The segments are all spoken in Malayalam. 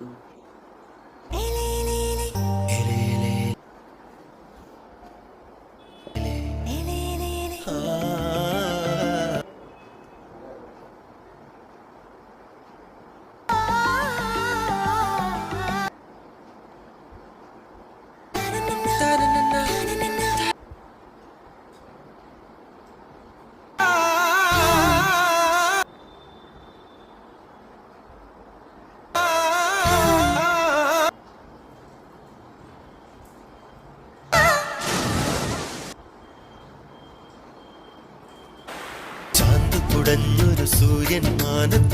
ചാന്ത് சூரியன் மானத்தில்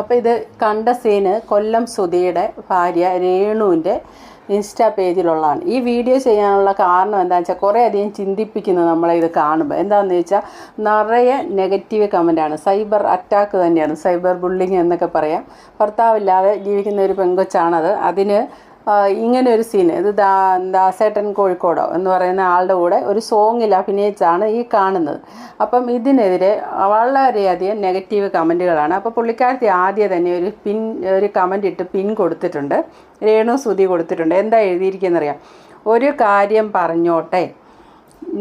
അപ്പോൾ ഇത് കണ്ട സീന് കൊല്ലം സുധിയുടെ ഭാര്യ രേണുവിന്റെ ഇൻസ്റ്റാ പേജിലുള്ളതാണ്. ഈ വീഡിയോ ചെയ്യാനുള്ള കാരണം എന്താണെന്ന് വെച്ചാൽ കുറേ അധികം ചിന്തിപ്പിക്കുന്നു നമ്മളെ ഇത് കാണുമ്പോൾ എന്താണെന്ന് വെച്ചാൽ നിറയെ നെഗറ്റീവ് കമന്റാണ് സൈബർ അറ്റാക്ക് തന്നെയാണ്. സൈബർ ബുള്ളിങ് എന്നൊക്കെ പറയാം. ഭർത്താവില്ലാതെ ജീവിക്കുന്ന ഒരു പെങ്കൊച്ചാണത്. അതിന് ഇങ്ങനെ ഒരു സീന് ഇത് ദാസേട്ടൻ കോഴിക്കോടോ എന്ന് പറയുന്ന ആളുടെ കൂടെ ഒരു സോങ്ങിൽ അഭിനയിച്ചാണ് ഈ കാണുന്നത്. അപ്പം ഇതിനെതിരെ വളരെയധികം നെഗറ്റീവ് കമന്റുകളാണ് അപ്പോൾ പുള്ളിക്കാരത്തി ആദ്യം തന്നെ ഒരു പിൻ ഒരു കമന്റ് ഇട്ട് പിൻ കൊടുത്തിട്ടുണ്ട്. രേണു സുതി കൊടുത്തിട്ടുണ്ട്. എന്താ എഴുതിയിരിക്കുന്നറിയാം? ഒരു കാര്യം പറഞ്ഞോട്ടെ.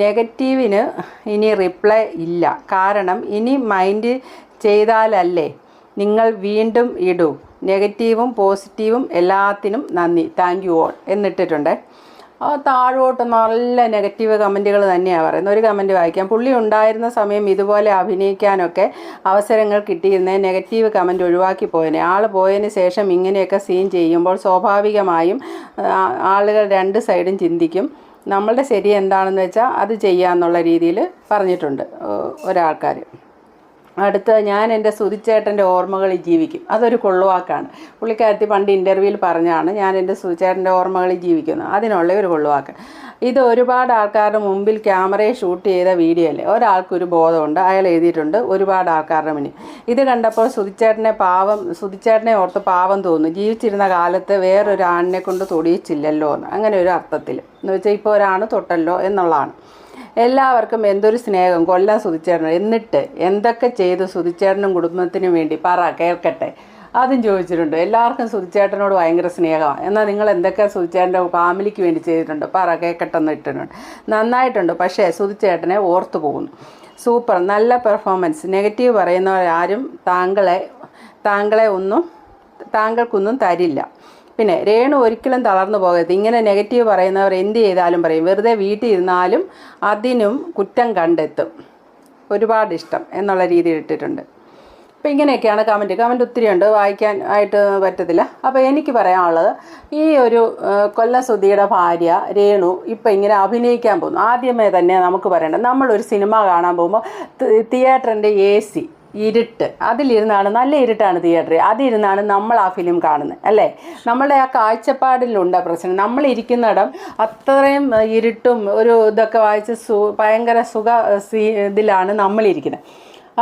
നെഗറ്റീവിന് ഇനി റിപ്ലൈ ഇല്ല. കാരണം ഇനി മൈൻഡ് ചെയ്താലല്ലേ നിങ്ങൾ വീണ്ടും ഇടൂ. നെഗറ്റീവും പോസിറ്റീവും എല്ലാത്തിനും നന്ദി. താങ്ക് യു ഓൾ എന്നിട്ടിട്ടുണ്ട്. താഴോട്ട് നല്ല നെഗറ്റീവ് കമന്റുകൾ തന്നെയാണ് പറയുന്നത്. ഒരു കമന്റ് വായിക്കാം. പുള്ളി ഉണ്ടായിരുന്ന സമയം ഇതുപോലെ അഭിനയിക്കാനൊക്കെ അവസരങ്ങൾ കിട്ടിയിരുന്നേ. നെഗറ്റീവ് കമന്റ് ഒഴിവാക്കി പോയതിനെ ആൾ പോയതിന് ശേഷം ഇങ്ങനെയൊക്കെ സീൻ ചെയ്യുമ്പോൾ സ്വാഭാവികമായും ആളുകൾ രണ്ട് സൈഡും ചിന്തിക്കും. നമ്മളുടെ ശരി എന്താണെന്ന് വെച്ചാൽ അത് ചെയ്യാമെന്നുള്ള രീതിയിൽ പറഞ്ഞിട്ടുണ്ട് ഒരാൾക്കാർ അടുത്ത ഞാൻ എന്റെ സുതിച്ചേട്ടന്റെ ഓർമ്മകളിൽ ജീവിക്കും. അതൊരു കൊള്ളുവാക്കാണ്. പുള്ളിക്കാരത്തി പണ്ട് ഇന്റർവ്യൂവിൽ പറഞ്ഞാണ് ഞാൻ എന്റെ സുതിച്ചേട്ടന്റെ ഓർമ്മകളിൽ ജീവിക്കുന്നു. അതിനുള്ള ഒരു കൊള്ളുവാക്ക്. ഇത് ഒരുപാട് ആൾക്കാരുടെ മുമ്പിൽ ക്യാമറയെ ഷൂട്ട് ചെയ്ത വീഡിയോ അല്ലേ? ഒരാൾക്കൊരു ബോധമുണ്ട്. അയാൾ എഴുതിയിട്ടുണ്ട് ഒരുപാട് ആൾക്കാരുടെ മുന്നിൽ. ഇത് കണ്ടപ്പോൾ സുതിച്ചേട്ടനെ പാവം സുതിച്ചേട്ടനെ ഓർത്ത് പാവം തോന്നുന്നു. ജീവിച്ചിരുന്ന കാലത്ത് വേറൊരു ആണിനെ കൊണ്ട് തൊടിയിച്ചില്ലല്ലോ എന്ന്. അങ്ങനെ ഒരു അർത്ഥത്തിൽ. എന്ന് വെച്ചാൽ ഇപ്പോൾ ഒരാണ് തൊട്ടല്ലോ എന്നുള്ളതാണ്. എല്ലാവർക്കും എന്തൊരു സ്നേഹം. കൊല്ലം സുതിച്ചേട്ടൻ എന്നിട്ട് എന്തൊക്കെ ചെയ്ത് സുതിച്ചേട്ടനും കുടുംബത്തിനും വേണ്ടി? പറ കേൾക്കട്ടെ. അതും ചോദിച്ചിട്ടുണ്ട്. എല്ലാവർക്കും സുതിച്ചേട്ടനോട് ഭയങ്കര സ്നേഹമാണ് എന്നാൽ നിങ്ങൾ എന്തൊക്കെ സുതിച്ചേട്ടന്റെ ഫാമിലിക്ക് വേണ്ടി ചെയ്തിട്ടുണ്ട്? പറ കേൾക്കട്ടെ എന്ന് ഇട്ടിട്ടുണ്ട്. നന്നായിട്ടുണ്ട്. പക്ഷേ സുതിച്ചേട്ടനെ ഓർത്തു പോകുന്നു. സൂപ്പർ. നല്ല പെർഫോമൻസ്. നെഗറ്റീവ് പറയുന്നവരാരും താങ്കളെ താങ്കളെ ഒന്നും താങ്കൾക്കൊന്നും തരില്ല. പിന്നെ രേണു ഒരിക്കലും തളർന്നു പോകരുത്. ഇങ്ങനെ നെഗറ്റീവ് പറയുന്നവർ എന്ത് ചെയ്താലും പറയും. വെറുതെ വീട്ടിൽ ഇരുന്നാലും അതിനും കുറ്റം കണ്ടെത്തും. ഒരുപാട് ഇഷ്ടം എന്നുള്ള രീതിയിൽ ഇട്ടിട്ടുണ്ട്. അപ്പോൾ ഇങ്ങനെയൊക്കെയാണ് കമന്റ് കമന്റ് ഒത്തിരി ഉണ്ട്. വായിക്കാൻ ആയിട്ട് പറ്റത്തില്ല. അപ്പോൾ എനിക്ക് പറയാനുള്ളത് ഈ ഒരു ആ, സുധിയുടെ ഭാര്യ രേണു ഇപ്പം ഇങ്ങനെ അഭിനയിക്കാൻ പോകുന്നു. ആദ്യമേ തന്നെ നമുക്ക് പറയേണ്ടത് നമ്മളൊരു സിനിമ കാണാൻ പോകുമ്പോൾ തിയേറ്ററിന്റെ എ സി ഇരുട്ട്. അതിലിരുന്നാണ് നല്ല ഇരുട്ടാണ് തിയേറ്ററിൽ. അതിരുന്നാണ് നമ്മൾ ആ ഫിലിം കാണുന്നത് അല്ലേ? നമ്മളുടെ ആ കാഴ്ചപ്പാടിലുണ്ട് പ്രശ്നം. നമ്മൾ ഇരിക്കുന്നിടം അത്രയും ഇരുട്ടും ഒരു ഇതൊക്കെ വായിച്ച് സു ഭയങ്കര സുഖ ഇതിലാണ് നമ്മളിരിക്കുന്നത്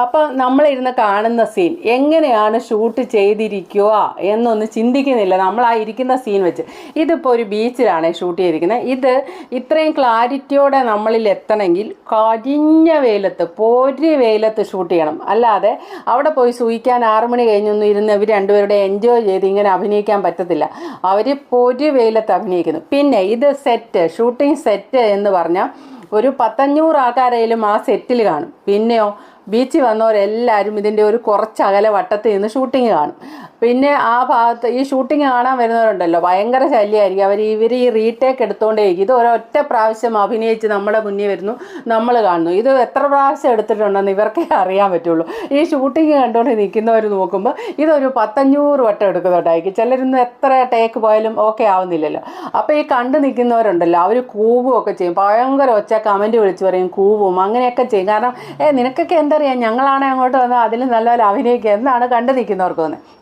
അപ്പോൾ നമ്മളിരുന്ന് കാണുന്ന സീൻ എങ്ങനെയാണ് ഷൂട്ട് ചെയ്തിരിക്കുക എന്നൊന്ന് ചിന്തിക്കുന്നില്ല. നമ്മൾ ആ ഇരിക്കുന്ന സീൻ വെച്ച്. ഇതിപ്പോൾ ഒരു ബീച്ചിലാണ് ഷൂട്ട് ചെയ്തിരിക്കുന്നത്. ഇത് ഇത്രയും ക്ലാരിറ്റിയോടെ നമ്മളിൽ എത്തണമെങ്കിൽ കരിഞ്ഞ വെയിലത്ത് പൊരി വെയിലത്ത് ഷൂട്ട് ചെയ്യണം. അല്ലാതെ അവിടെ പോയി സൂയിക്കാൻ ആറ് മണി കഴിഞ്ഞൊന്നും ഇരുന്ന് ഇവർ രണ്ടുപേരുടെ എൻജോയ് ചെയ്ത് ഇങ്ങനെ അഭിനയിക്കാൻ പറ്റത്തില്ല. അവർ പൊരി വെയിലത്ത് അഭിനയിക്കുന്നു. പിന്നെ ഇത് സെറ്റ് ഷൂട്ടിംഗ് സെറ്റ് എന്ന് പറഞ്ഞാൽ ഒരു പത്തഞ്ഞൂറ് ആൾക്കാരെങ്കിലും ആ സെറ്റിൽ കാണും. പിന്നെയോ ബീച്ചിൽ വന്നവരെല്ലാവരും ഇതിന്റെ ഒരു കുറച്ച് അകലെ വട്ടത്തിൽ നിന്ന് ഷൂട്ടിങ് കാണും. പിന്നെ ആ ഭാഗത്ത് ഈ ഷൂട്ടിങ് കാണാൻ വരുന്നവരുണ്ടല്ലോ ഭയങ്കര ശല്യമായിരിക്കും അവർ ഇവർ ഈ റീടേക്ക് എടുത്തുകൊണ്ടേയിരിക്കും ഇത് ഒരൊറ്റ പ്രാവശ്യം അഭിനയിച്ച് നമ്മുടെ മുന്നിൽ വരുന്നു നമ്മൾ കാണുന്നു. ഇത് എത്ര പ്രാവശ്യം എടുത്തിട്ടുണ്ടെന്ന് ഇവർക്കേ അറിയാൻ പറ്റുള്ളൂ. ഈ ഷൂട്ടിങ് കണ്ടുകൊണ്ട് നിൽക്കുന്നവർ നോക്കുമ്പോൾ ഇതൊരു പത്തഞ്ഞൂറ് വട്ടം എടുക്കുന്നുണ്ടായിരിക്കും ചിലരൊന്നും എത്ര ടേക്ക് പോയാലും ഓക്കെ ആവുന്നില്ലല്ലോ. അപ്പോൾ ഈ കണ്ടു നിൽക്കുന്നവരുണ്ടല്ലോ അവർ കൂവുമൊക്കെ ചെയ്യും. ഭയങ്കര ഒച്ച കമന്റ് വിളിച്ച് പറയും കൂവും അങ്ങനെയൊക്കെ ചെയ്യും. കാരണം ഏ നിനക്കൊക്കെ എന്തറിയാം? ഞങ്ങളാണ് അങ്ങോട്ട് വന്നാൽ അതിൽ നല്ലപോലെ അഭിനയിക്കുക. എന്നാണ് കണ്ടു നിൽക്കുന്നവർക്ക് തോന്നുന്നത്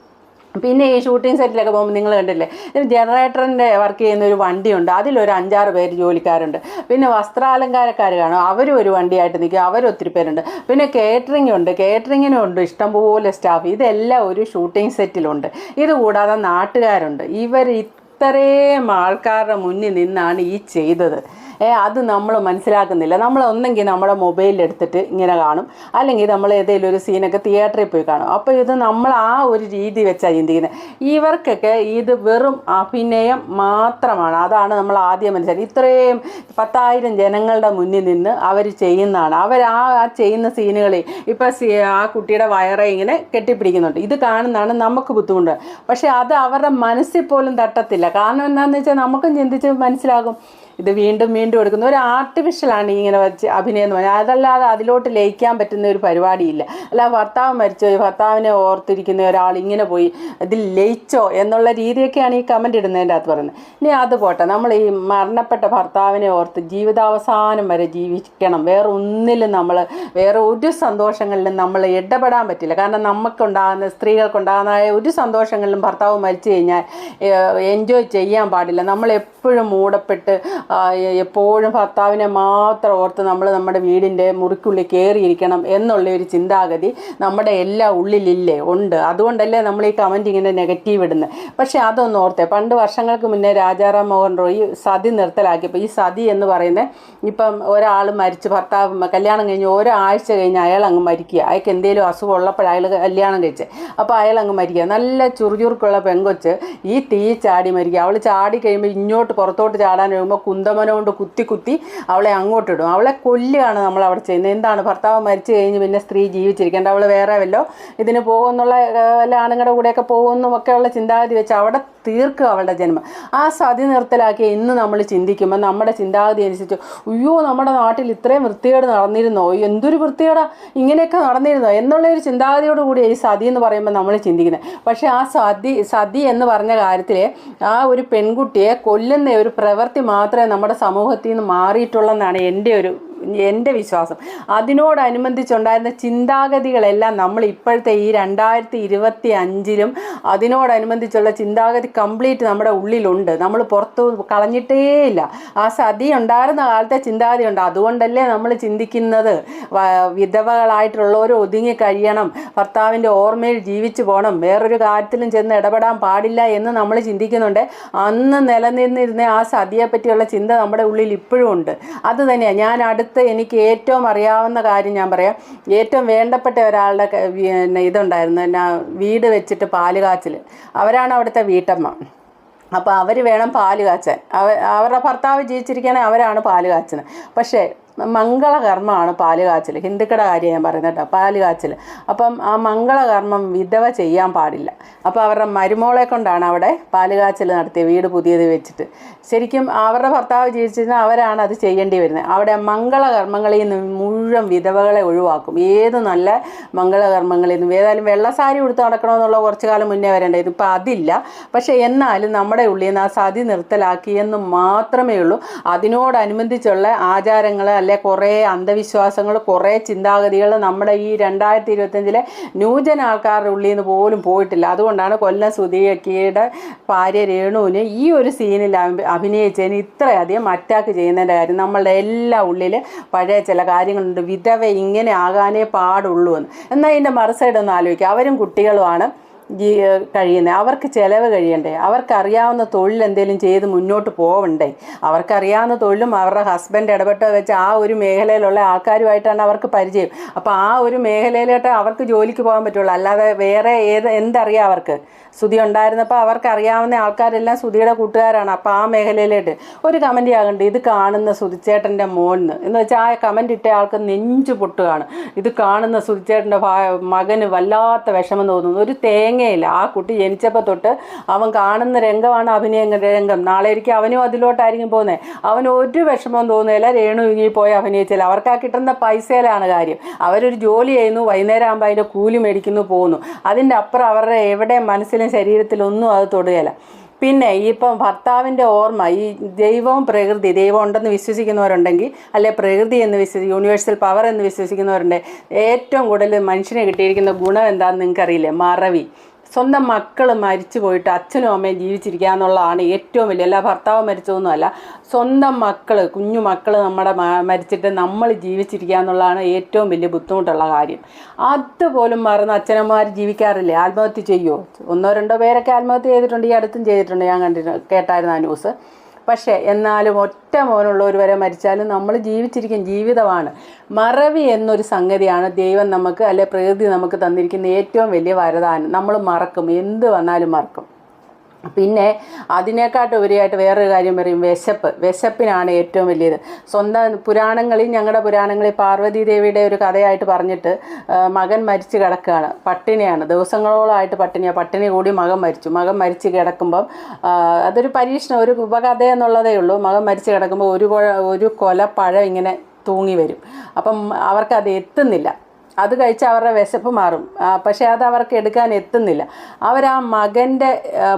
പിന്നെ ഈ ഷൂട്ടിംഗ് സെറ്റിലൊക്കെ പോകുമ്പോൾ നിങ്ങൾ കണ്ടില്ലേ? ജനറേറ്ററിന്റെ വർക്ക് ചെയ്യുന്ന ഒരു വണ്ടിയുണ്ട്. അതിലൊരു അഞ്ചാറ് പേര് ജോലിക്കാരുണ്ട്. പിന്നെ വസ്ത്രാലങ്കാരക്കാർ കാണും. അവരും ഒരു വണ്ടിയായിട്ട് നിൽക്കും. അവരും ഒത്തിരി പേരുണ്ട്. പിന്നെ കേറ്ററിംഗ് ഉണ്ട്. കേറ്ററിങ്ങിനും ഉണ്ട്. ഇഷ്ടംപോലെ സ്റ്റാഫ് ഇതെല്ലാം ഒരു ഷൂട്ടിംഗ് സെറ്റിലുണ്ട് ഇതുകൂടാതെ നാട്ടുകാരുണ്ട്. ഇവർ ഇത്രയും ആൾക്കാരുടെ മുന്നിൽ നിന്നാണ് ഈ ചെയ്തത്. അത് നമ്മൾ മനസ്സിലാക്കുന്നില്ല. നമ്മൾ ഒന്നെങ്കിൽ നമ്മുടെ മൊബൈലിൽ എടുത്തിട്ട് ഇങ്ങനെ കാണും. അല്ലെങ്കിൽ നമ്മൾ ഏതെങ്കിലും ഒരു സീനൊക്കെ തിയേറ്ററിൽ പോയി കാണും. അപ്പോൾ ഇത് നമ്മൾ ആ ഒരു രീതി വെച്ചാണ് ചിന്തിക്കുന്നത് ഇവർക്കൊക്കെ ഇത് വെറും അഭിനയം മാത്രമാണ്. അതാണ് നമ്മൾ ആദ്യം മനസ്സിലാക്കി. ഇത്രയും പത്തായിരം ജനങ്ങളുടെ മുന്നിൽ നിന്ന് അവർ ചെയ്യുന്നതാണ്. അവർ ആ ചെയ്യുന്ന സീനുകളിൽ ഇപ്പം സീ ആ കുട്ടിയുടെ വയറെ ഇങ്ങനെ കെട്ടിപ്പിടിക്കുന്നുണ്ട്. ഇത് കാണുന്നതാണ് നമുക്ക് ബുദ്ധിമുട്ട്. പക്ഷേ അത് അവരുടെ മനസ്സിൽ പോലും തട്ടത്തില്ല. കാരണം എന്താണെന്ന് വെച്ചാൽ നമുക്കും ചിന്തിച്ച് മനസ്സിലാകും. ഇത് വീണ്ടും വീണ്ടും എടുക്കുന്ന. ഒരു ആർട്ടിഫിഷ്യലാണ് ഇങ്ങനെ വെച്ച് അഭിനയം എന്ന് പറഞ്ഞാൽ. അതല്ലാതെ അതിലോട്ട് ലയിക്കാൻ പറ്റുന്ന ഒരു പരിപാടിയില്ല. അല്ല ഭർത്താവ് മരിച്ചോ. ഭർത്താവിനെ ഓർത്തിരിക്കുന്ന ഒരാൾ ഇങ്ങനെ പോയി. ഇതിൽ ലയിച്ചോ എന്നുള്ള രീതിയൊക്കെയാണ് ഈ കമന്റ് ഇടുന്നതിന്റെ അകത്ത് പറയുന്നത്. ഇനി അത് പോട്ടെ. നമ്മൾ ഈ മരണപ്പെട്ട ഭർത്താവിനെ ഓർത്ത് ജീവിതാവസാനം വരെ ജീവിക്കണം. വേറെ ഒന്നിലും നമ്മൾ വേറെ ഒരു സന്തോഷങ്ങളിലും നമ്മൾ ഇടപെടാൻ പറ്റില്ല. കാരണം നമുക്കുണ്ടാകുന്ന സ്ത്രീകൾക്കുണ്ടാകുന്ന ഒരു സന്തോഷങ്ങളിലും ഭർത്താവ് മരിച്ചു കഴിഞ്ഞാൽ എൻജോയ് ചെയ്യാൻ പാടില്ല. നമ്മൾ എപ്പോഴും മൂടപ്പെട്ട് എപ്പോഴും ഭർത്താവിനെ മാത്രം ഓർത്ത് നമ്മൾ നമ്മുടെ വീടിന്റെ മുറിക്കുള്ളിൽ കയറിയിരിക്കണം എന്നുള്ള ഒരു ചിന്താഗതി നമ്മുടെ എല്ലാ ഉള്ളിലില്ലേ ഉണ്ട്. അതുകൊണ്ടല്ലേ നമ്മൾ ഈ കമന്റ് ഇങ്ങനെ നെഗറ്റീവ് ഇടുന്നത് പക്ഷേ അതൊന്നും ഓർത്തെ പണ്ട് വർഷങ്ങൾക്ക് മുന്നേ രാജാറാം മോഹൻ റോയ് സതി നിർത്തലാക്കിയപ്പോൾ ഈ സതി എന്ന് പറയുന്നത് ഇപ്പം ഒരാൾ മരിച്ച് ഭർത്താവ് കല്യാണം കഴിഞ്ഞ് ഒരാഴ്ച കഴിഞ്ഞ് അയാൾ അങ്ങ് മരിക്കുക. അയാൾക്ക് എന്തെങ്കിലും അസുഖം ഉള്ളപ്പോൾ അയാൾ കല്യാണം കഴിച്ച്. അപ്പോൾ അയാൾ അങ്ങ് മരിക്കുക. നല്ല ചുറുചുറുക്കുള്ള പെങ്കൊച്ച് ഈ തീ ചാടി മരിക്കുക. അവൾ ചാടി കഴിയുമ്പോൾ ഇങ്ങോട്ട് പുറത്തോട്ട് ചാടാൻ വരുമ്പോൾ കുന്തമന കൊണ്ട് കുത്തി കുത്തി അവളെ അങ്ങോട്ടിടും. അവളെ കൊല്ലുകയാണ് നമ്മൾ അവിടെ ചെയ്യുന്നത്. എന്താണ്? ഭർത്താവ് മരിച്ചു കഴിഞ്ഞ് പിന്നെ സ്ത്രീ ജീവിച്ചിരിക്കേണ്ട. അവൾ വേറെ വല്ലോ ഇതിന് പോകുന്നുള്ള ഏഹ്, വല്ല ആണുങ്ങളുടെ കൂടെയൊക്കെ പോകുമെന്നും ഒക്കെയുള്ള ചിന്താഗതി വെച്ച് അവിടെ തീർക്കും അവളുടെ ജന്മം. ആ സതി നിർത്തലാക്കി ഇന്ന് നമ്മൾ ചിന്തിക്കുമ്പോൾ നമ്മുടെ ചിന്താഗതി അനുസരിച്ച് അയ്യോ നമ്മുടെ നാട്ടിൽ ഇത്രയും വൃത്തികേട് നടന്നിരുന്നോ? എന്തൊരു വൃത്തികേടാ ഇങ്ങനെയൊക്കെ നടന്നിരുന്നോ? എന്നുള്ള ഒരു ചിന്താഗതിയോട് കൂടി ഈ സതി എന്ന് പറയുമ്പോൾ നമ്മൾ ചിന്തിക്കുന്നത്. പക്ഷേ ആ സതി സതി എന്ന് പറഞ്ഞ കാര്യത്തിൽ ആ ഒരു പെൺകുട്ടിയെ കൊല്ലുന്ന ഒരു പ്രവൃത്തി മാത്രമേ നമ്മുടെ സമൂഹത്തിൽ നിന്ന് മാറിയിട്ടുള്ളതെന്നാണ് എന്റെ ഒരു എന്റെ വിശ്വാസം. അതിനോടനുബന്ധിച്ചുണ്ടായിരുന്ന ചിന്താഗതികളെല്ലാം നമ്മൾ ഇപ്പോഴത്തെ ഈ രണ്ടായിരത്തി ഇരുപത്തി അഞ്ചിലും അതിനോടനുബന്ധിച്ചുള്ള ചിന്താഗതി കംപ്ലീറ്റ് നമ്മുടെ ഉള്ളിലുണ്ട്. നമ്മൾ പുറത്ത് കളഞ്ഞിട്ടേ ഇല്ല. ആ സതി ഉണ്ടായിരുന്ന കാലത്തെ ചിന്താഗതി ഉണ്ട്. അതുകൊണ്ടല്ലേ നമ്മൾ ചിന്തിക്കുന്നത്. വിധവകളായിട്ടുള്ളവർ ഒതുങ്ങി കഴിയണം. ഭർത്താവിന്റെ ഓർമ്മയിൽ ജീവിച്ചു പോകണം വേറൊരു കാര്യത്തിലും ചെന്ന് ഇടപെടാൻ പാടില്ല എന്ന് നമ്മൾ ചിന്തിക്കുന്നുണ്ട്. അന്ന് നിലനിന്നിരുന്ന ആ സതിയെ പറ്റിയുള്ള ചിന്ത നമ്മുടെ ഉള്ളിൽ ഇപ്പോഴും ഉണ്ട്. അത് തന്നെയാണ് ഞാൻ അടുത്ത് എനിക്ക് ഏറ്റവും അറിയാവുന്ന കാര്യം ഞാൻ പറയാം. ഏറ്റവും വേണ്ടപ്പെട്ട ഒരാളുടെ പിന്നെ ഇതുണ്ടായിരുന്നു. എന്നാ വീട് വെച്ചിട്ട് പാൽ കാച്ചിൽ അവരാണ് അവിടുത്തെ വീട്ടമ്മ. അപ്പോൾ അവർ വേണം പാൽ കാച്ചാൻ. അവ അവരുടെ ഭർത്താവ് ജീവിച്ചിരിക്കുകയാണെങ്കിൽ അവരാണ് പാൽ കാച്ചുന്നത്. പക്ഷേ മംഗളകർമ്മമാണ് പാൽ കാച്ചൽ ഹിന്ദുക്കളുടെ കാര്യം ഞാൻ പറയുന്നത് കേട്ടോ. പാൽ കാച്ചൽ അപ്പം ആ മംഗളകർമ്മം വിധവ ചെയ്യാൻ പാടില്ല. അപ്പോൾ അവരുടെ മരുമോളെ കൊണ്ടാണ് അവിടെ പാൽ കാച്ചൽ നടത്തിയത് വീട് പുതിയത് വെച്ചിട്ട്. ശരിക്കും അവരുടെ ഭർത്താവ് ജീവിച്ചിരുന്ന അവരാണ് അത് ചെയ്യേണ്ടി വരുന്നത്. അവിടെ മംഗളകർമ്മങ്ങളിൽ നിന്ന് മുഴുവൻ വിധവകളെ ഒഴിവാക്കും. ഏത് നല്ല മംഗളകർമ്മങ്ങളിൽ നിന്നും ഏതായാലും വെള്ളസാരി ഉടുത്ത് നടക്കണമെന്നുള്ള കുറച്ച് കാലം മുന്നേ വരേണ്ടത് ഇപ്പം അതില്ല. പക്ഷേ എന്നാലും നമ്മുടെ ഉള്ളിൽ നിന്ന് ആ സതി നിർത്തലാക്കിയെന്ന് മാത്രമേ ഉള്ളൂ. അതിനോടനുബന്ധിച്ചുള്ള ആചാരങ്ങൾ അല്ലെ? കുറേ അന്ധവിശ്വാസങ്ങൾ കുറേ ചിന്താഗതികൾ നമ്മുടെ ഈ രണ്ടായിരത്തി ഇരുപത്തഞ്ചിലെ ന്യൂജൻ ആൾക്കാരുടെ ഉള്ളിൽ നിന്ന് പോലും പോയിട്ടില്ല. അതുകൊണ്ടാണ് കൊല്ലം സുധീയക്കിയുടെ ഭാര്യ രേണുവിന് ഈ ഒരു സീനിൽ അഭി- അഭിനയിച്ചതിന് ഇത്രയധികം അറ്റാക്ക് ചെയ്യുന്നതിന്റെ കാര്യം നമ്മളുടെ എല്ലാ ഉള്ളിൽ പഴയ ചില കാര്യങ്ങളുണ്ട്. വിധവ ഇങ്ങനെ ആകാനേ പാടുള്ളൂ എന്ന്. എന്നാൽ ഇതിന്റെ മറുസൈഡ് ഒന്ന് ആലോചിക്കുക അവരും കുട്ടികളുമാണ്. ജീ കഴിയുന്നത് അവർക്ക് ചിലവ് കഴിയണ്ടേ. അവർക്കറിയാവുന്ന തൊഴിൽ എന്തെങ്കിലും ചെയ്ത് മുന്നോട്ട് പോവണ്ടേ. അവർക്കറിയാവുന്ന തൊഴിലും അവരുടെ ഹസ്ബൻഡ് ഇടപെട്ടോ വെച്ച് ആ ഒരു മേഖലയിലുള്ള ആൾക്കാരുമായിട്ടാണ് അവർക്ക് പരിചയം. അപ്പോൾ ആ ഒരു മേഖലയിലോട്ട് അവർക്ക് ജോലിക്ക് പോകാൻ പറ്റുള്ളൂ. അല്ലാതെ വേറെ ഏത് എന്തറിയാം അവർക്ക്? ശ്രുതി ഉണ്ടായിരുന്നപ്പോൾ അവർക്ക് അറിയാവുന്ന ആൾക്കാരെല്ലാം ശ്രുതിയുടെ കൂട്ടുകാരാണ്. അപ്പോൾ ആ മേഖലയിലോട്ട് ഒരു കമന്റ് ആകണ്ട് ഇത് കാണുന്ന സുധിച്ചേട്ടന്റെ മോന്ന് എന്ന് വെച്ചാൽ ആ കമന്റ് ഇട്ട ആൾക്ക് നെഞ്ചു പൊട്ടുകയാണ്. ഇത് കാണുന്ന സുധിച്ചേട്ടന്റെ ഭാ- മകന് വല്ലാത്ത വിഷമം തോന്നുന്നു. ഒരു തേങ്ങയില്ല ആ കുട്ടി ജനിച്ചപ്പോൾ തൊട്ട് അവൻ കാണുന്ന രംഗമാണ് അഭിനയ രംഗം. നാളെ ഒരിക്കൽ അവനും അതിലോട്ടായിരിക്കും പോകുന്നത് അവന് ഒരു വിഷമം തോന്നുന്നില്ല. രേണു ഇങ്ങി പോയി അഭിനയിച്ചില്ല അവർക്ക് ആ കിട്ടുന്ന പൈസയിലാണ് കാര്യം. അവരൊരു ജോലി ചെയ്യുന്നു. വൈകുന്നേരം ആകുമ്പോൾ അതിന്റെ കൂലി മേടിക്കുന്നു പോകുന്നു അതിന്റെ അപ്പുറം അവരുടെ എവിടെ മനസ്സിലും ശരീരത്തിലൊന്നും അത് തൊടുകയില്ല പിന്നെ ഇപ്പം ഭർത്താവിന്റെ ഓർമ്മ ഈ ദൈവവും പ്രകൃതി ദൈവം ഉണ്ടെന്ന് വിശ്വസിക്കുന്നവരുണ്ടെങ്കിൽ അല്ലെ പ്രകൃതി എന്ന് വിശ്വസി യൂണിവേഴ്സൽ പവർ എന്ന് വിശ്വസിക്കുന്നവരുണ്ട് ഏറ്റവും കൂടുതൽ മനുഷ്യനെ കിട്ടിയിരിക്കുന്ന ഗുണം എന്താണെന്ന് നിങ്ങൾക്കറിയില്ലേ? മറവി. സ്വന്തം മക്കൾ മരിച്ചു പോയിട്ട് അച്ഛനും അമ്മയും ജീവിച്ചിരിക്കുക എന്നുള്ളതാണ് ഏറ്റവും വലിയ. അല്ല ഭർത്താവ് മരിച്ചതൊന്നുമല്ല സ്വന്തം മക്കൾ കുഞ്ഞു മക്കൾ നമ്മുടെ മരിച്ചിട്ട് നമ്മൾ ജീവിച്ചിരിക്കുക എന്നുള്ളതാണ് ഏറ്റവും വലിയ ബുദ്ധിമുട്ടുള്ള കാര്യം. അതുപോലും മറന്ന് അച്ഛനമ്മമാർ ജീവിക്കാറില്ലേ? ആത്മഹത്യ ചെയ്യുമോ ഒന്നോ രണ്ടോ പേരൊക്കെ ആത്മഹത്യ ചെയ്തിട്ടുണ്ട്. ഈ അടുത്തും ചെയ്തിട്ടുണ്ട്. ഞാൻ കണ്ടിട്ട് കേട്ടായിരുന്നു ആ ന്യൂസ്. പക്ഷേ എന്നാലും ഒറ്റ മോനുള്ളവർ വരെ മരിച്ചാലും നമ്മൾ ജീവിച്ചിരിക്കും ജീവിതമാണ്. മറവി എന്നൊരു സംഗതിയാണ് ദൈവം നമുക്ക് അല്ലെ പ്രകൃതി നമുക്ക് തന്നിരിക്കുന്ന ഏറ്റവും വലിയ വരദാനം. നമ്മൾ മറക്കും. എന്ത് വന്നാലും മറക്കും. പിന്നെ അതിനേക്കാട്ട് ഉപരിയായിട്ട് വേറൊരു കാര്യം പറയും വിശപ്പ്. വിശപ്പിനാണ് ഏറ്റവും വലിയത്. സ്വന്തം പുരാണങ്ങളിൽ ഞങ്ങളുടെ പുരാണങ്ങളിൽ പാർവതി ദേവിയുടെ ഒരു കഥയായിട്ട് പറഞ്ഞിട്ട് മകൻ മരിച്ചു കിടക്കുകയാണ് പട്ടിണിയാണ്. ദിവസങ്ങളോളമായിട്ട് പട്ടിണിയാണ് പട്ടിണി കൂടി മകൻ മരിച്ചു. മകൻ മരിച്ചു കിടക്കുമ്പം അതൊരു പരീക്ഷണം ഒരു ഉപകഥ എന്നുള്ളതേ ഉള്ളൂ. മകൻ മരിച്ചു കിടക്കുമ്പോൾ ഒരു ഒരു കൊല പഴം ഇങ്ങനെ തൂങ്ങി വരും. അപ്പം അവർക്കത് എത്തുന്നില്ല. അത് കഴിച്ച് അവരുടെ വിശപ്പ് മാറും. പക്ഷേ അത് അവർക്ക് എടുക്കാൻ എത്തുന്നില്ല. അവർ ആ മകന്റെ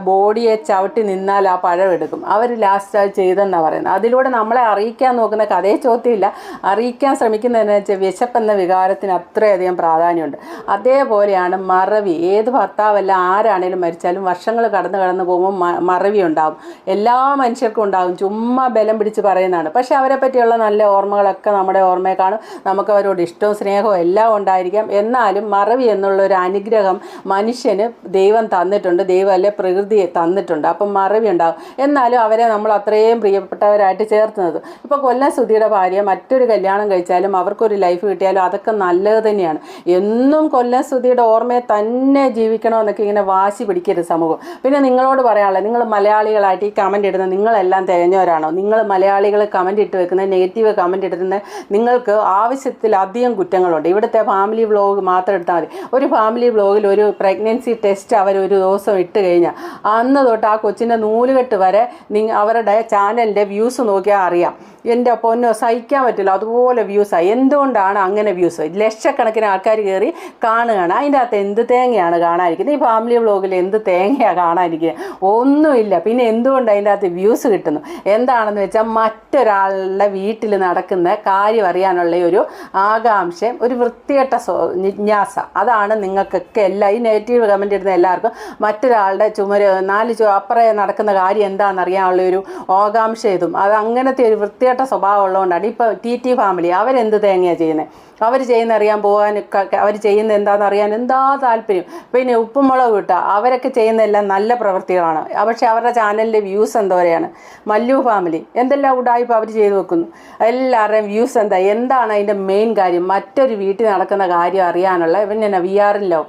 ബോഡിയെ ചവിട്ടി നിന്നാൽ ആ പഴം എടുക്കും. അവർ ലാസ്റ്റ് അത് ചെയ്തെന്നാണ് പറയുന്നത്. അതിലൂടെ നമ്മളെ അറിയിക്കാൻ നോക്കുന്ന കഥയെ ചോദ്യമില്ല. അറിയിക്കാൻ ശ്രമിക്കുന്നതെന്ന് വെച്ചാൽ വിശപ്പെന്ന വികാരത്തിന് അത്രയധികം പ്രാധാന്യമുണ്ട്. അതേപോലെയാണ് മറവി. ഏത് ഭർത്താവല്ല ആരാണേലും മരിച്ചാലും വർഷങ്ങൾ കടന്നു കടന്നു പോകുമ്പോൾ മറവി ഉണ്ടാവും. എല്ലാ മനുഷ്യർക്കും ഉണ്ടാകും ചുമ്മാ ബലം പിടിച്ച് പറയുന്നതാണ്. പക്ഷേ അവരെ പറ്റിയുള്ള നല്ല ഓർമ്മകളൊക്കെ നമ്മുടെ ഓർമ്മയെ കാണും. നമുക്ക് അവരോട് ഇഷ്ടവും സ്നേഹവും എല്ലാം ഉണ്ടായിരിക്കാം. എന്നാലും മറവി എന്നുള്ള ഒരു അനുഗ്രഹം മനുഷ്യന് ദൈവം തന്നിട്ടുണ്ട്. ദൈവം അല്ലെ പ്രകൃതിയെ തന്നിട്ടുണ്ട്. അപ്പം മറവി ഉണ്ടാകും എന്നാലും അവരെ നമ്മൾ അത്രയും പ്രിയപ്പെട്ടവരായിട്ട് ചേർത്തുന്നത്. ഇപ്പോൾ കൊല്ലം സുധിയുടെ ഭാര്യ മറ്റൊരു കല്യാണം കഴിച്ചാലും അവർക്കൊരു ലൈഫ് കിട്ടിയാലും അതൊക്കെ നല്ലത് തന്നെയാണ്. എന്നും കൊല്ലം സുധിയുടെ ഓർമ്മയെ തന്നെ ജീവിക്കണമെന്നൊക്കെ ഇങ്ങനെ വാശി പിടിക്കരുത് സമൂഹം. പിന്നെ നിങ്ങളോട് പറയാനുള്ളത് നിങ്ങൾ മലയാളികളായിട്ട് ഈ കമന്റ് ഇടുന്ന നിങ്ങളെല്ലാം തികഞ്ഞവരാണോ? നിങ്ങൾ മലയാളികൾ കമന്റ് ഇട്ട് വെക്കുന്ന നെഗറ്റീവ് കമന്റ് ഇടുന്ന നിങ്ങൾക്ക് ആവശ്യത്തിലധികം കുറ്റങ്ങളുണ്ട്. ഇവിടുത്തെ ഫാമിലി വ്ലോഗ് മാത്രം എടുത്താൽ മതി. ഒരു ഫാമിലി വ്ലോഗിൽ ഒരു പ്രഗ്നൻസി ടെസ്റ്റ് അവർ ഒരു ദിവസം ഇട്ട് കഴിഞ്ഞാൽ അന്ന് തൊട്ട് ആ കൊച്ചിന്റെ നൂലുകെട്ട് വരെ നിങ്ങൾ അവരുടെ ചാനലിന്റെ വ്യൂസ് നോക്കിയാൽ അറിയാം. എന്റെ പൊന്നോ സഹിക്കാൻ പറ്റില്ല. അതുപോലെ വ്യൂസാണ് എന്തുകൊണ്ടാണ് അങ്ങനെ വ്യൂസ് ലക്ഷക്കണക്കിന് ആൾക്കാർ കയറി കാണുകയാണ്. അതിന്റെ അകത്ത് എന്ത് തേങ്ങയാണ് കാണാതിരിക്കുന്നത് ഈ ഫാമിലി വ്ലോഗിൽ എന്ത് തേങ്ങയാണ് കാണാനിരിക്കുന്നത്? ഒന്നുമില്ല. പിന്നെ എന്തുകൊണ്ട് അതിന്റെ അകത്ത് വ്യൂസ് കിട്ടുന്നു? എന്താണെന്ന് വെച്ചാൽ മറ്റൊരാളുടെ വീട്ടിൽ നടക്കുന്ന കാര്യം അറിയാനുള്ള ഒരു ആകാംക്ഷയും ഒരു വൃത്തികെട്ട സ്വ- ജിജ്ഞാസ അതാണ് നിങ്ങൾക്കൊക്കെ എല്ലാം ഈ നെഗറ്റീവ് കമന്റ് ഇടുന്ന എല്ലാവർക്കും മറ്റൊരാളുടെ ചുമര് നാല് ചു അപ്പുറേ നടക്കുന്ന കാര്യം എന്താണെന്നറിയാനുള്ള ഒരു ആകാംക്ഷ ഇതും. അത് അങ്ങനത്തെ ഒരു വൃത്തികെട്ട സ്വഭാവം ഉള്ളതുകൊണ്ടാണ്. ഇപ്പോൾ ടി ടി ഫാമിലി അവരെന്ത് തേങ്ങയാണ് ചെയ്യുന്നത് അവർ ചെയ്യുന്ന അറിയാൻ പോകാൻ അവർ ചെയ്യുന്ന എന്താണെന്ന് അറിയാൻ എന്താ താല്പര്യം? പിന്നെ ഉപ്പുമുളക് കിട്ടുക അവരൊക്കെ ചെയ്യുന്ന എല്ലാം നല്ല പ്രവൃത്തികളാണ്. പക്ഷെ അവരുടെ ചാനലിന്റെ വ്യൂസ് എന്തോരെയാണ് മല്ലു ഫാമിലി എന്തെല്ലാം ഉടായ്പ അവർ ചെയ്തു വെക്കുന്നു. എല്ലാവരുടെയും വ്യൂസ് എന്താ? എന്താണ് അതിന്റെ മെയിൻ കാര്യം? മറ്റൊരു വീട്ടിൽ നടക്കുന്ന കാര്യം അറിയാനുള്ള പിന്നെ വി ആറിലോ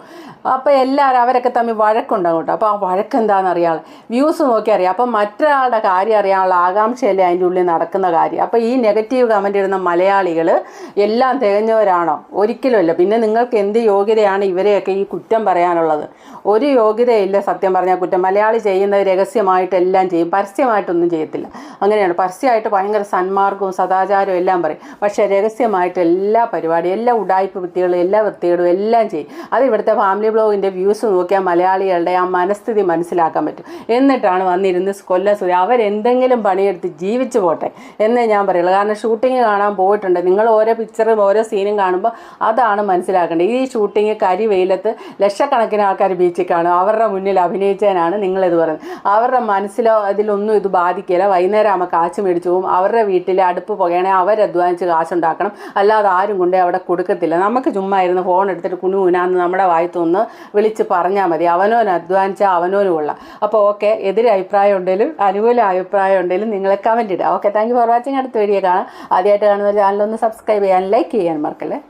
അപ്പോൾ എല്ലാവരും അവരൊക്കെ തമ്മിൽ വഴക്കുണ്ടാകും അപ്പോൾ ആ വഴക്ക് എന്താണെന്ന് അറിയാം വ്യൂസ് നോക്കി അറിയാം അപ്പം മറ്റൊരാളുടെ കാര്യം അറിയാനുള്ള ആകാംക്ഷയല്ലേ അതിന്റെ ഉള്ളിൽ നടക്കുന്ന കാര്യം. അപ്പോൾ ഈ നെഗറ്റീവ് കമന്റ് ഇടുന്ന മലയാളികൾ എല്ലാം തികഞ്ഞവരാണോ? ഒരിക്കലുമല്ല പിന്നെ നിങ്ങൾക്ക് എന്ത് യോഗ്യതയാണ് ഇവരെയൊക്കെ ഈ കുറ്റം പറയാനുള്ളത്? ഒരു യോഗ്യതയില്ല സത്യം പറഞ്ഞാൽ കുറ്റം. മലയാളി ചെയ്യുന്നത് രഹസ്യമായിട്ടെല്ലാം ചെയ്യും. പരസ്യമായിട്ടൊന്നും ചെയ്യത്തില്ല. അങ്ങനെയാണ്. പരസ്യമായിട്ട് ഭയങ്കര സന്മാർഗവും സദാചാരവും എല്ലാം പറയും. പക്ഷേ രഹസ്യമായിട്ട് എല്ലാ പരിപാടിയും എല്ലാ ഉടായ്പ വൃത്തികളും എല്ലാ വൃത്തികളും എല്ലാം ചെയ്യും. അത് ഇവിടുത്തെ ഫാമിലി ബ്ലോഗിന്റെ വ്യൂസ് നോക്കിയാൽ മലയാളികളുടെ ആ മനസ്ഥിതി മനസ്സിലാക്കാൻ പറ്റും. എന്നിട്ടാണ് വന്നിരുന്ന് കൊല്ലം സൂര്യ അവരെന്തെങ്കിലും പണിയെടുത്ത് ജീവിച്ചു പോട്ടെ എന്നേ ഞാൻ പറയുള്ളൂ. കാരണം ഷൂട്ടിങ് കാണാൻ പോയിട്ടുണ്ട്. നിങ്ങൾ ഓരോ പിക്ചറും ഓരോ സീനും കാണുമ്പോൾ അതാണ് മനസ്സിലാക്കേണ്ടത്. ഈ ഷൂട്ടിങ് കരി വെയിലത്ത് ലക്ഷക്കണക്കിന് ആൾക്കാർ ബീച്ചിൽ കാണും. അവരുടെ മുന്നിൽ അഭിനയിച്ചതിനാണ് നിങ്ങളിത് പറയുന്നത്. അവരുടെ മനസ്സിലോ അതിലൊന്നും ഇത് ബാധിക്കില്ല വൈകുന്നേരം ആകുമ്പോൾ കാശ് മേടിച്ചു പോകും അവരുടെ വീട്ടിലെ അടുപ്പ് പുകയണേ അവരധ്വാനിച്ച് കാശുണ്ടാക്കണം. അല്ലാതെ ആരും കൊണ്ടേ അവിടെ കൊടുക്കത്തില്ല. നമുക്ക് ചുമ്മാ ഇരുന്ന് ഫോൺ എടുത്തിട്ട് കുനു കുനാന്ന് നമ്മുടെ വായത്തൊന്ന് വിളിച്ച് പറഞ്ഞാൽ മതി. അവനോൻ അധ്വാനിച്ചാൽ അവനോനുമുള്ള അപ്പോൾ ഓക്കെ എതിരെ അഭിപ്രായം ഉണ്ടെങ്കിലും അനുകൂല അഭിപ്രായം ഉണ്ടെങ്കിലും നിങ്ങൾ കമന്റ് ഇടുക. Okay thank you for watching അടുത്ത വീഡിയോ കാണാം. ആദ്യമായിട്ട് കാണുന്ന ചാനലൊന്ന് സബ്സ്ക്രൈബ് ചെയ്യാൻ ലൈക്ക് ചെയ്യാൻ മറക്കല്ലേ?